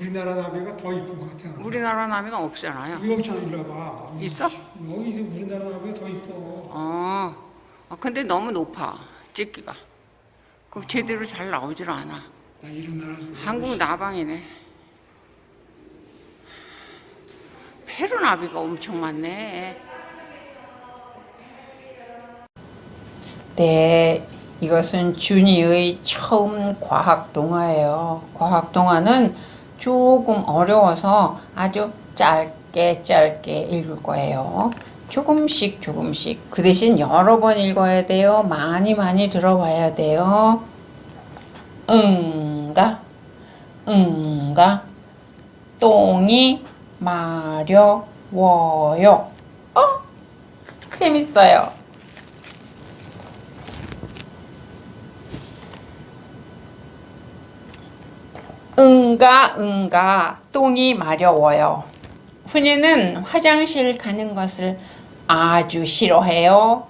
우리나라 나비가 더 이쁜 것 같아. 우리나라 나비는 없잖아요. 저 일로 와봐. 있어? 여기 우리나라 나비가 더 이뻐. 어, 아, 근데 너무 높아, 찍기가. 그 제대로 잘 나오질 않아. 나 이런 나라 좀 한국 나방이네. 페루 나비가 엄청 많네. 네, 이것은 준이의 처음 과학 동화예요. 과학 동화는 조금 어려워서 아주 짧게 짧게 읽을 거예요. 조금씩 조금씩. 그 대신 여러 번 읽어야 돼요. 많이 많이 들어봐야 돼요. 응가, 응가, 똥이 마려워요. 어? 재밌어요. 응가 응가 똥이 마려워요. 훈이는 화장실 가는 것을 아주 싫어해요.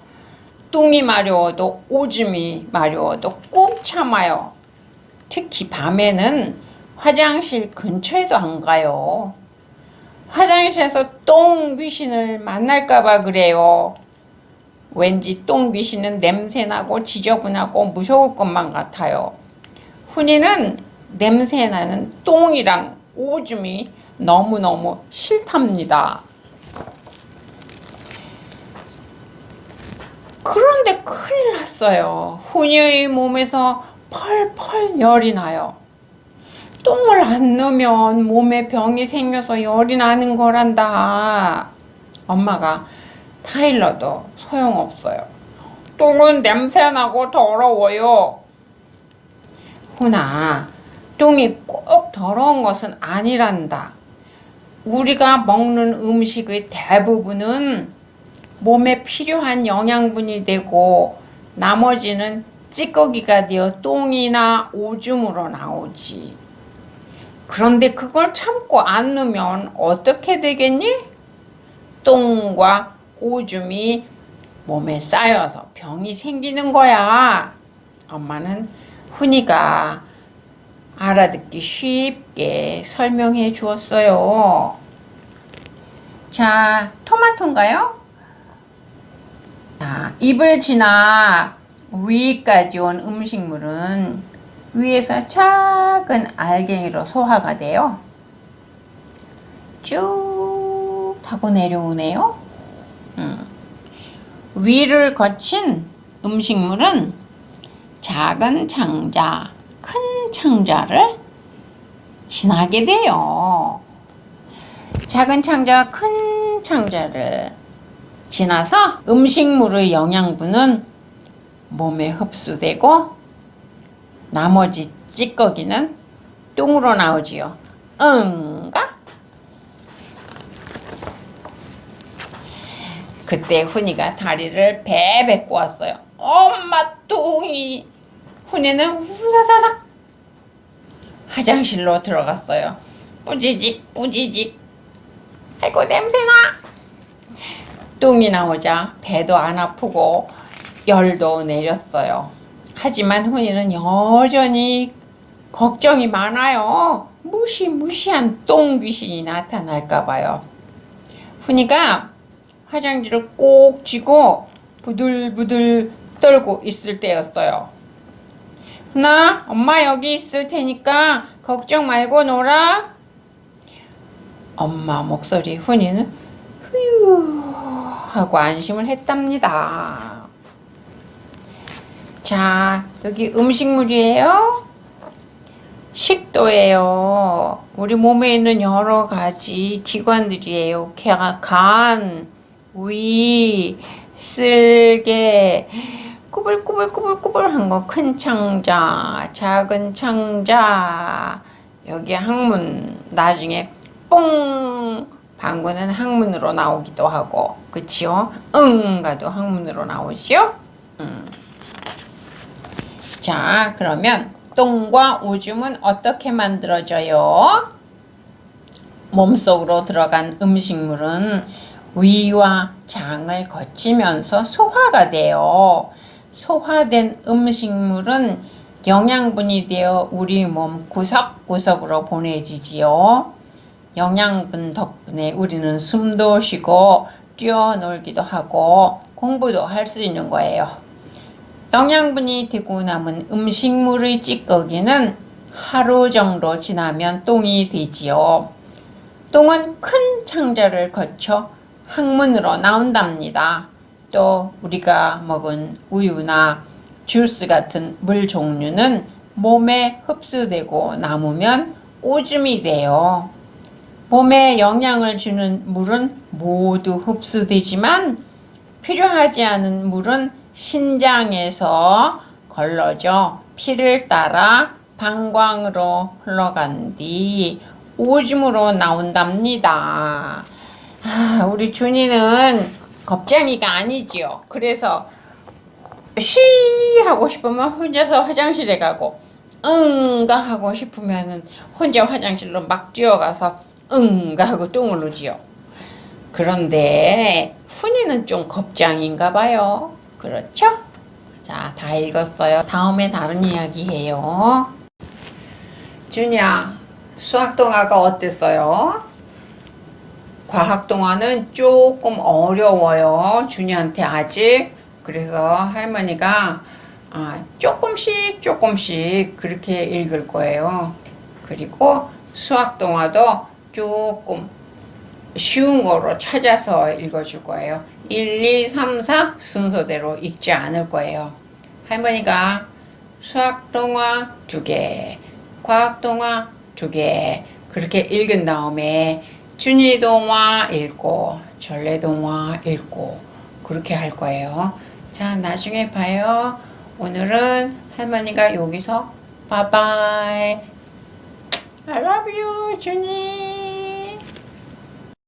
똥이 마려워도 오줌이 마려워도 꾹 참아요. 특히 밤에는 화장실 근처에도 안 가요. 화장실에서 똥 귀신을 만날까봐 그래요. 왠지 똥 귀신은 냄새나고 지저분하고 무서울 것만 같아요. 훈이는 냄새나는 똥이랑 오줌이 너무너무 싫답니다. 그런데 큰일 났어요. 훈이의 몸에서 펄펄 열이 나요. 똥을 안 넣으면 몸에 병이 생겨서 열이 나는 거란다. 엄마가 타일러도 소용없어요. 똥은 냄새나고 더러워요. 훈 아, 똥이 꼭 더러운 것은 아니란다. 우리가 먹는 음식의 대부분은 몸에 필요한 영양분이 되고 나머지는 찌꺼기가 되어 똥이나 오줌으로 나오지. 그런데 그걸 참고 안 넣으면 어떻게 되겠니? 똥과 오줌이 몸에 쌓여서 병이 생기는 거야. 엄마는 훈이가 알아듣기 쉽게 설명해 주었어요. 자, 토마토인가요? 자, 입을 지나 위까지 온 음식물은 위에서 작은 알갱이로 소화가 돼요. 쭉 타고 내려오네요. 음. 위를 거친 음식물은 작은 큰 창자를 지나게 돼요. 작은 창자, 큰 창자를 지나서 음식물의 영양분은 몸에 흡수되고 나머지 찌꺼기는 똥으로 나오지요. 응가? 그때 훈이가 다리를 베베 꼬았어요. 엄마 똥이. 훈이는 후다다닥 화장실로 들어갔어요. 뿌지직 뿌지직. 아이고 냄새나. 똥이 나오자 배도 안 아프고 열도 내렸어요. 하지만 훈이는 여전히 걱정이 많아요. 무시무시한 똥 귀신이 나타날까 봐요. 훈이가 화장지를 꼭 쥐고 부들부들 떨고 있을 때였어요. 훈아, 엄마 여기 있을 테니까 걱정 말고 놀아. 엄마 목소리 훈이는 휴 하고 안심을 했답니다. 자, 여기 음식물이에요. 식도예요. 우리 몸에 있는 여러 가지 기관들이에요. 간, 위, 쓸개, 꾸불꾸불꾸불꾸불한 거 큰 창자, 작은 창자. 여기 항문 나중에 뽕 방구는 항문으로 나오기도 하고 그치요? 응가도 항문으로 나오지요? 음. 자 그러면 똥과 오줌은 어떻게 만들어져요? 몸속으로 들어간 음식물은 위와 장을 거치면서 소화가 돼요. 소화된 음식물은 영양분이 되어 우리 몸 구석구석으로 보내지지요. 영양분 덕분에 우리는 숨도 쉬고 뛰어놀기도 하고 공부도 할 수 있는 거예요. 영양분이 되고 남은 음식물의 찌꺼기는 하루 정도 지나면 똥이 되지요. 똥은 큰 창자를 거쳐 항문으로 나온답니다. 또 우리가 먹은 우유나 주스 같은 물 종류는 몸에 흡수되고 남으면 오줌이 돼요. 몸에 영양을 주는 물은 모두 흡수되지만 필요하지 않은 물은 신장에서 걸러져 피를 따라 방광으로 흘러간 뒤 오줌으로 나온답니다. 아, 우리 준이는 겁쟁이가 아니지요. 그래서 쉬 하고 싶으면 혼자서 화장실에 가고 응가 하고 싶으면은 혼자 화장실로 막 뛰어가서 응가 하고 똥을 누지요. 그런데 훈이는 좀 겁장인가 봐요. 그렇죠? 자, 다 읽었어요. 다음에 다른 이야기 해요. 준이야, 수학 동화가 어땠어요? 과학 동화는 조금 어려워요. 준이한테 아직. 그래서 할머니가 아, 조금씩 조금씩 그렇게 읽을 거예요. 그리고 수학 동화도 조금 쉬운 거로 찾아서 읽어줄 거예요. 1, 2, 3, 4 순서대로 읽지 않을 거예요. 할머니가 수학 동화 두 개, 과학 동화 두 개, 그렇게 읽은 다음에 준이 동화 읽고, 전래 동화 읽고, 그렇게 할 거예요. 자, 나중에 봐요. 오늘은 할머니가 여기서 바이바이. I love you, 준이.